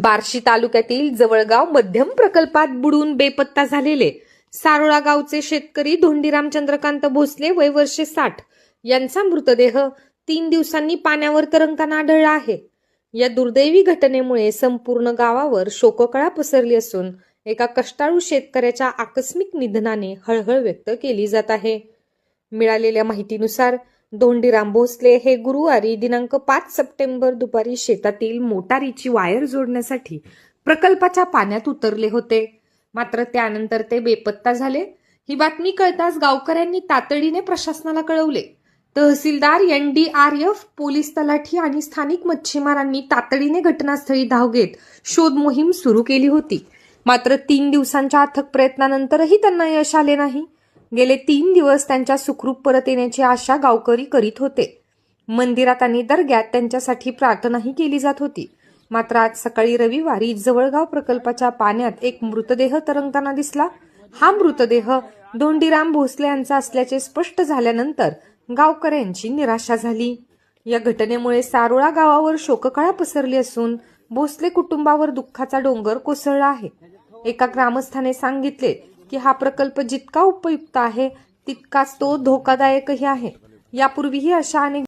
बार्शी तालुक्यातील जवळगाव मध्यम प्रकल्पात बुडून बेपत्ता झालेले सारोळा गावचे शेतकरी धोंडीराम चंद्रकांत भोसले वय वर्षे साठ. यांचा मृतदेह तीन दिवसांनी पाण्यावर तरंगताना आढळला आहे. या दुर्दैवी घटनेमुळे संपूर्ण गावावर शोककळा पसरली असून एका कष्टाळू शेतकऱ्याच्या आकस्मिक निधनाने हळहळ व्यक्त केली जात आहे. मिळालेल्या माहितीनुसार धोंडीराम भोसले हे गुरुवारी दिनांक पाच सप्टेंबर दुपारी शेतातील मोटारीची वायर जोडण्यासाठी प्रकल्पाच्या पाण्यात उतरले होते. मात्र त्यानंतर ते बेपत्ता झाले. ही बातमी कळताच गावकऱ्यांनी तातडीने प्रशासनाला कळवले. तहसीलदार N D R F police तलाठी आणि स्थानिक मच्छीमारांनी तातडीने घटनास्थळी धाव घेत शोध मोहीम सुरू केली होती. मात्र तीन दिवसांच्या अथक प्रयत्नानंतरही त्यांना यश आले नाही. गेले तीन दिवस त्यांच्या सुखरूप परत येण्याची आशा गावकरी करीत होते. मंदिरात आणि दर्ग्यात त्यांच्यासाठी प्रार्थनाही केली जात होती. मात्र आज सकाळी रविवारी जवळगाव प्रकल्पाच्या पाण्यात एक मृतदेह तरंगताना दिसला. हा मृतदेह धोंडीराम भोसले यांचा असल्याचे स्पष्ट झाल्यानंतर गावकऱ्यांची निराशा झाली. या घटनेमुळे सारोळा गावावर शोककळा पसरली असून भोसले कुटुंबावर दुःखाचा डोंगर कोसळला आहे. एका ग्रामस्थाने सांगितले की हा प्रकल्प जितका उपयुक्त आहे तितकाच तो धोकादायकही आहे. यापूर्वीही अशा अनेक